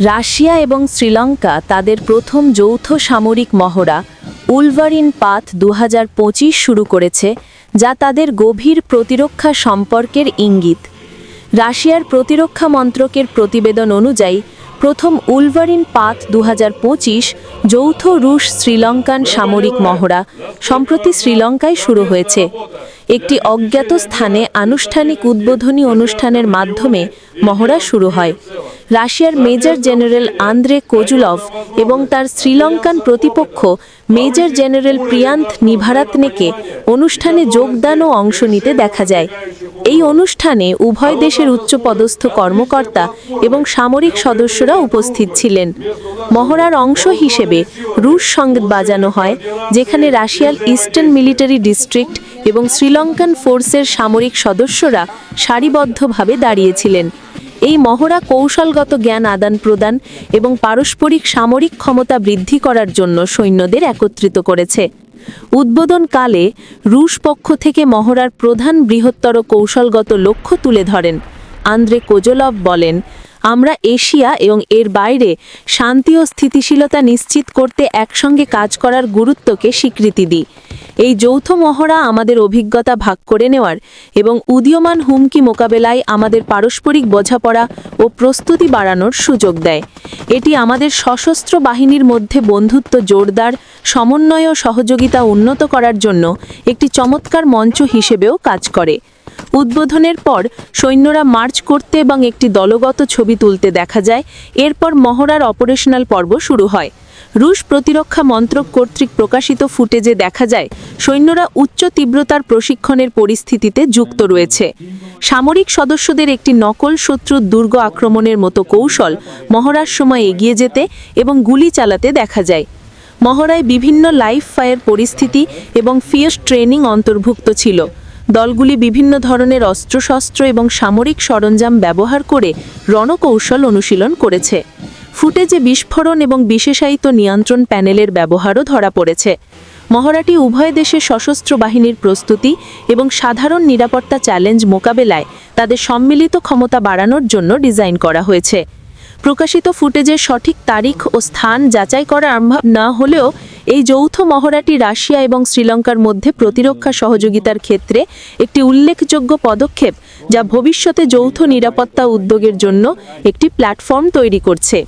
Russia এবং শ্রীলঙ্কা তাদের প্রথম যৌথ সামরিক মহড়া উলভারিন পাথ দু হাজার পঁচিশ শুরু করেছে, যা তাদের গভীর প্রতিরক্ষা সম্পর্কের ইঙ্গিত। রাশিয়ার প্রতিরক্ষা মন্ত্রকের প্রতিবেদন অনুযায়ী, প্রথম উলভারিন পাথ দু হাজার পঁচিশ যৌথ রুশ শ্রীলঙ্কান সামরিক মহড়া সম্প্রতি শ্রীলঙ্কায় শুরু হয়েছে। একটি অজ্ঞাত স্থানে আনুষ্ঠানিক উদ্বোধনী অনুষ্ঠানের মাধ্যমে মহড়া শুরু হয়। রাশিয়ার মেজর জেনারেল আন্দ্রে কোজুলভ এবং তার শ্রীলঙ্কান প্রতিপক্ষ মেজর জেনারেল প্রিয়ান্ত নিভারাতনেকে অনুষ্ঠানে যোগদান ও অংশ নিতে দেখা যায়। এই অনুষ্ঠানে উভয় দেশের উচ্চপদস্থ কর্মকর্তা এবং সামরিক সদস্যরা উপস্থিত ছিলেন। মহড়ার অংশ হিসেবে রুশ সংগীত বাজানো হয়, যেখানে রাশিয়ার ইস্টার্ন মিলিটারি ডিস্ট্রিক্ট এবং শ্রীলঙ্কান ফোর্সের সামরিক সদস্যরা সারিবদ্ধভাবে দাঁড়িয়েছিলেন। এই মহড়া কৌশলগত জ্ঞান আদান প্রদান এবং পারস্পরিক সামরিক ক্ষমতা বৃদ্ধি করার জন্য সৈন্যদের একত্রিত করেছে। উদ্বোধনকালে রুশ পক্ষ থেকে মহড়ার প্রধান বৃহত্তর কৌশলগত লক্ষ্য তুলে ধরেন। আন্দ্রে কোজলভ বলেন, আমরা এশিয়া এবং এর বাইরে শান্তি ও স্থিতিশীলতা নিশ্চিত করতে একসঙ্গে কাজ করার গুরুত্বকে স্বীকৃতি দিই। এই যৌথ মহড়া আমাদের অভিজ্ঞতা ভাগ করে নেওয়ার এবং উদীয়মান হুমকি মোকাবেলায় আমাদের পারস্পরিক বোঝাপড়া ও প্রস্তুতি বাড়ানোর সুযোগ দেয়। এটি আমাদের সশস্ত্র বাহিনীর মধ্যে বন্ধুত্ব জোরদার, সমন্বয় ও সহযোগিতা উন্নত করার জন্য একটি চমৎকার মঞ্চ হিসেবেও কাজ করে। উদ্বোধনের পর সৈন্যরা মার্চ করতে এবং একটি দলগত ছবি তুলতে দেখা যায়। এরপর মহড়ার অপারেশনাল পর্ব শুরু হয়। রুশ প্রতিরক্ষা মন্ত্রক কর্তৃক প্রকাশিত ফুটেজে দেখা যায়, সৈন্যরা উচ্চ তীব্রতার প্রশিক্ষণের পরিস্থিতিতে যুক্ত রয়েছে। সামরিক সদস্যদের একটি নকল শত্রুর দুর্গ আক্রমণের মতো কৌশল মহড়ার সময় এগিয়ে যেতে এবং গুলি চালাতে দেখা যায়। মহড়ায় বিভিন্ন লাইফ ফায়ার পরিস্থিতি এবং ফিয়াস ট্রেনিং অন্তর্ভুক্ত ছিল। দলগুলি বিভিন্ন ধরনের অস্ত্রশস্ত্র এবং সামরিক সরঞ্জাম ব্যবহার করে রণকৌশল অনুশীলন করেছে। ফুটেজে বিস্ফোরণ এবং বিশেষায়িত নিয়ন্ত্রণ প্যানেলের ব্যবহারও ধরা পড়েছে। মহড়াটি উভয় দেশের সশস্ত্র বাহিনীর প্রস্তুতি এবং সাধারণ নিরাপত্তা চ্যালেঞ্জ মোকাবেলায় তাদের সম্মিলিত ক্ষমতা বাড়ানোর জন্য ডিজাইন করা হয়েছে। প্রকাশিত ফুটেজের সঠিক তারিখ ও স্থান যাচাই করা সম্ভব না হলেও এই যৌথ মহড়াটি রাশিয়া এবং শ্রীলঙ্কার মধ্যে প্রতিরক্ষা সহযোগিতার ক্ষেত্রে একটি উল্লেখযোগ্য পদক্ষেপ যা ভবিষ্যতে যৌথ নিরাপত্তা উদ্যোগের জন্য একটি প্ল্যাটফর্ম তৈরি করছে।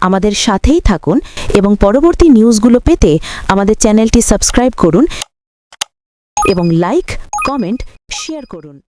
আমাদের সাথেই থাকুন এবং পরবর্তী নিউজগুলো পেতে আমাদের চ্যানেলটি সাবস্ক্রাইব করুন এবং লাইক, কমেন্ট, শেয়ার করুন।